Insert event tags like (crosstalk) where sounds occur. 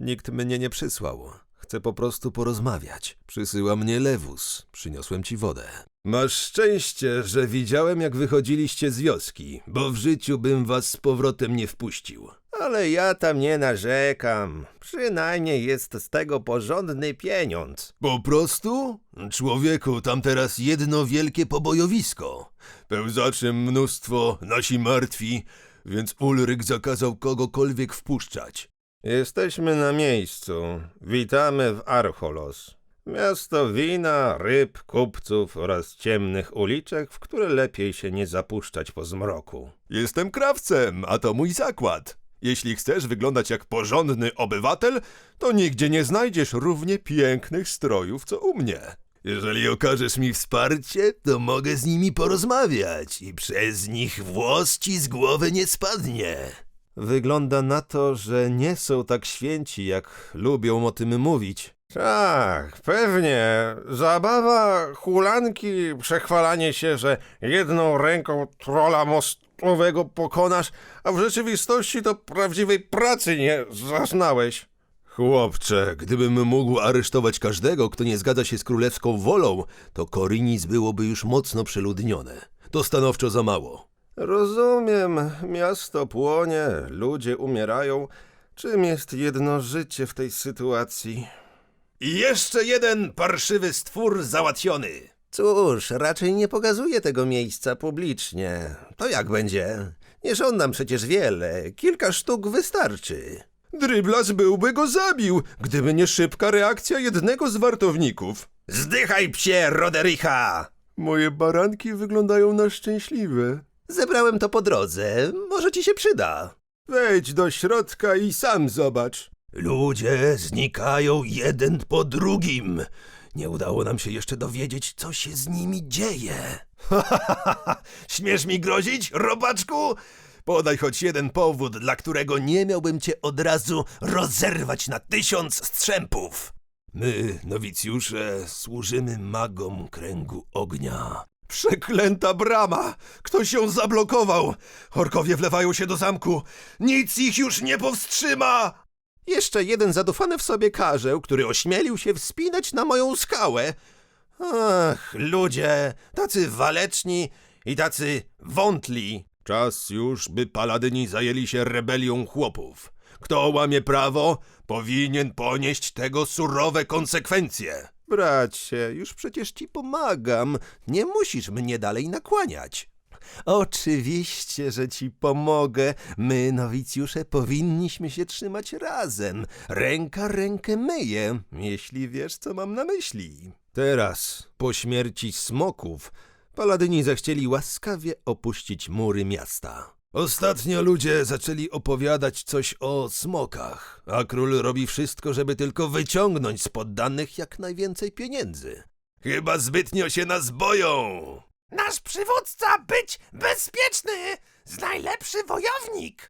Nikt mnie nie przysłał. Chcę po prostu porozmawiać. Przysyła mnie lewus. Przyniosłem ci wodę. Masz szczęście, że widziałem, jak wychodziliście z wioski, bo w życiu bym was z powrotem nie wpuścił. Ale ja tam nie narzekam. Przynajmniej jest z tego porządny pieniądz. Po prostu? Człowieku, tam teraz jedno wielkie pobojowisko. Pełzaczem mnóstwo, nasi martwi, więc Ulryk zakazał kogokolwiek wpuszczać. Jesteśmy na miejscu. Witamy w Archolos. Miasto wina, ryb, kupców oraz ciemnych uliczek, w które lepiej się nie zapuszczać po zmroku. Jestem krawcem, a to mój zakład. Jeśli chcesz wyglądać jak porządny obywatel, to nigdzie nie znajdziesz równie pięknych strojów, co u mnie. Jeżeli okażesz mi wsparcie, to mogę z nimi porozmawiać i przez nich włos ci z głowy nie spadnie. Wygląda na to, że nie są tak święci, jak lubią o tym mówić. Tak, pewnie. Zabawa, hulanki, przechwalanie się, że jedną ręką trola mostowego pokonasz, a w rzeczywistości to prawdziwej pracy nie zaznałeś. Chłopcze, gdybym mógł aresztować każdego, kto nie zgadza się z królewską wolą, to Korinis byłoby już mocno przeludnione. To stanowczo za mało. Rozumiem, miasto płonie, ludzie umierają. Czym jest jedno życie w tej sytuacji? I jeszcze jeden parszywy stwór załatwiony. Cóż, raczej nie pokazuję tego miejsca publicznie. To jak będzie? Nie żądam przecież wiele, kilka sztuk wystarczy. Dryblas byłby go zabił, gdyby nie szybka reakcja jednego z wartowników. Zdychaj psie, Rodericha! Moje baranki wyglądają na szczęśliwe. Zebrałem to po drodze, może ci się przyda. Wejdź do środka i sam zobacz. Ludzie znikają jeden po drugim. Nie udało nam się jeszcze dowiedzieć, co się z nimi dzieje. (laughs) Śmiesz mi grozić, robaczku? Podaj choć jeden powód, dla którego nie miałbym cię od razu rozerwać na tysiąc strzępów. My, nowicjusze, służymy magom kręgu ognia. Przeklęta brama! Ktoś ją zablokował! Orkowie wlewają się do zamku! Nic ich już nie powstrzyma! Jeszcze jeden zadufany w sobie karzeł, który ośmielił się wspinać na moją skałę. Ach, ludzie, tacy waleczni i tacy wątli. Czas już, by paladyni zajęli się rebelią chłopów. Kto łamie prawo, powinien ponieść tego surowe konsekwencje. Bracie, już przecież ci pomagam. Nie musisz mnie dalej nakłaniać. Oczywiście, że ci pomogę. My, nowicjusze, powinniśmy się trzymać razem. Ręka rękę myje, jeśli wiesz, co mam na myśli. Teraz, po śmierci smoków, paladyni zechcieli łaskawie opuścić mury miasta. Ostatnio ludzie zaczęli opowiadać coś o smokach, a król robi wszystko, żeby tylko wyciągnąć z poddanych jak najwięcej pieniędzy. Chyba zbytnio się nas boją. Nasz przywódca być bezpieczny! Z najlepszy wojownik!